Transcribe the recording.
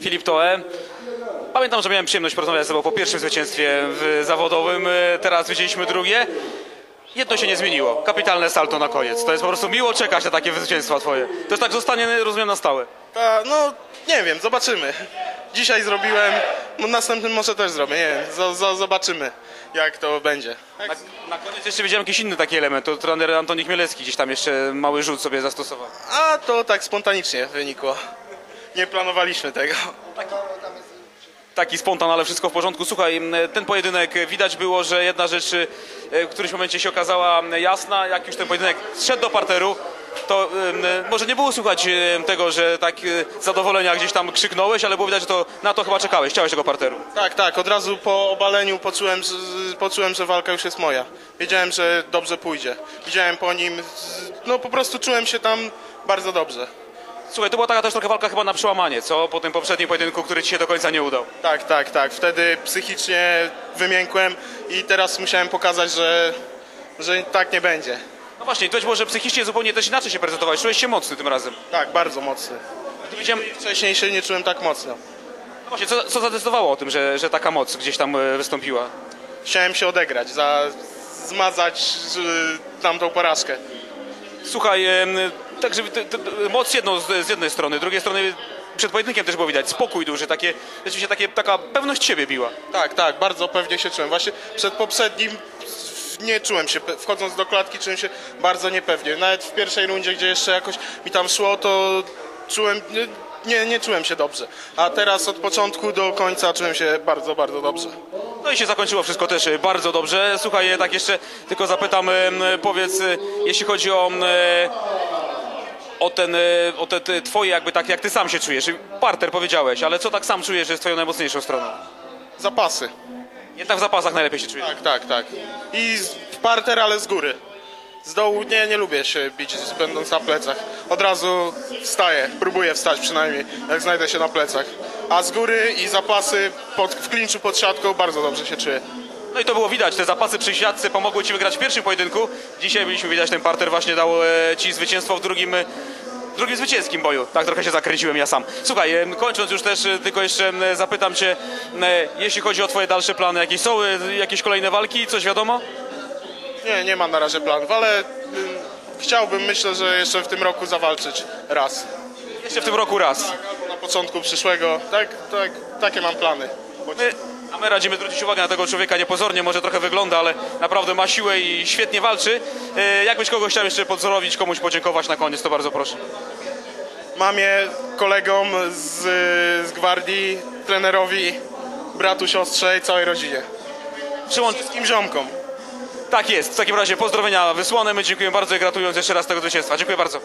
Filip Toe. Pamiętam, że miałem przyjemność porozmawiać z tobą po pierwszym zwycięstwie w zawodowym, teraz widzieliśmy drugie. Jedno się nie zmieniło, kapitalne salto na koniec. To jest po prostu miło czekać na takie zwycięstwa twoje. To tak zostanie, rozumiem, na stałe. Ta, no, nie wiem, zobaczymy. Dzisiaj zrobiłem, no, następnym może też zrobię, nie wiem, zo- zo- zobaczymy jak to będzie. Na, na koniec jeszcze widziałem jakiś inny taki element, to trener Antoni Chmielewski gdzieś tam jeszcze mały rzut sobie zastosował. A to tak spontanicznie wynikło. Nie planowaliśmy tego. Taki spontan, ale wszystko w porządku. Słuchaj, ten pojedynek e, widać było, że jedna rzecz e, w którymś momencie się okazała jasna, jak już ten pojedynek zszedł do parteru, to em, może nie było słuchać tego, że tak e, zadowolenia gdzieś tam krzyknąłeś, ale było widać, że to na to chyba czekałeś, chciałeś tego parteru. Tak, tak, od razu po obaleniu poczułem, że- poczułem, że walka już jest moja. Wiedziałem, że dobrze pójdzie. Widziałem po nim, no po prostu czułem się tam bardzo dobrze. Słuchaj, to była taka też trochę walka chyba na przełamanie, co? Po tym poprzednim pojedynku, który ci się do końca nie udał. Tak, tak, tak. Wtedy psychicznie wymiękłem i teraz musiałem pokazać, że, że tak nie będzie. No właśnie, to było, że psychicznie zupełnie też inaczej się prezentowałeś, czułeś się mocny tym razem. Tak, bardzo mocny. Widziałem, Wcześniej się nie czułem tak mocno. no właśnie, co, co zadecydowało o tym, że, że taka moc gdzieś tam e, wystąpiła? Chciałem się odegrać, za, zmazać y, tamtą porażkę. Słuchaj, em, także te- te- moc jedną z, z jednej strony, z drugiej strony przed pojedynkiem też było widać spokój duży, takie, rzeczywiście takie, taka pewność siebie biła. Tak, tak, bardzo pewnie się czułem. Właśnie przed poprzednim nie czułem się, wchodząc do klatki czułem się bardzo niepewnie. Nawet w pierwszej rundzie, gdzie jeszcze jakoś mi tam szło, to czułem, nie- nie, czułem się dobrze. A teraz od początku do końca czułem się bardzo, bardzo dobrze. No i się zakończyło wszystko też e, bardzo dobrze. Słuchaj, e, tak jeszcze tylko zapytam, em, powiedz, e, jeśli chodzi o, e, o ten, e, o te, te twoje jakby tak, jak ty sam się czujesz. Parter powiedziałeś, ale co tak sam czujesz, że jest twoją najmocniejszą stroną? Zapasy. Jednak w zapasach najlepiej się czujesz. Tak, tak, tak. I z- w parter, ale z góry. Z dołu nie, nie lubię się bić, będąc na plecach. Od razu wstaję, próbuję wstać przynajmniej, jak znajdę się na plecach. A z góry i zapasy pod, w klinczu pod siatką bardzo dobrze się czuję. No i to było widać, te zapasy przy siatce pomogły ci wygrać w pierwszym pojedynku. Dzisiaj byliśmy widać, ten parter właśnie dał e, ci zwycięstwo w drugim, e, drugim zwycięskim boju. Tak trochę się zakręciłem ja sam. Słuchaj, kończąc już też, e, tylko jeszcze zapytam cię, jeśli chodzi o twoje dalsze plany, jakieś są, jakieś kolejne walki, coś wiadomo? Nie, nie mam na razie planów, ale chciałbym, myślę, że jeszcze w tym roku zawalczyć raz. Jeszcze w tym roku raz. Albo na początku przyszłego. Tak, tak, takie mam plany. My, a my radzimy zwrócić uwagę na tego człowieka niepozornie, może trochę wygląda, ale naprawdę ma siłę i świetnie walczy. E, Jakbyś kogoś chciał jeszcze podzorowić, komuś podziękować na koniec, to bardzo proszę. Mamie, kolegom z, z gwardii, trenerowi, bratu, siostrze i całej rodzinie. Wszystkim ziomkom. Tak jest, w takim razie pozdrowienia wysłane, my dziękujemy bardzo i gratulując jeszcze raz tego zwycięstwa. Dziękuję bardzo.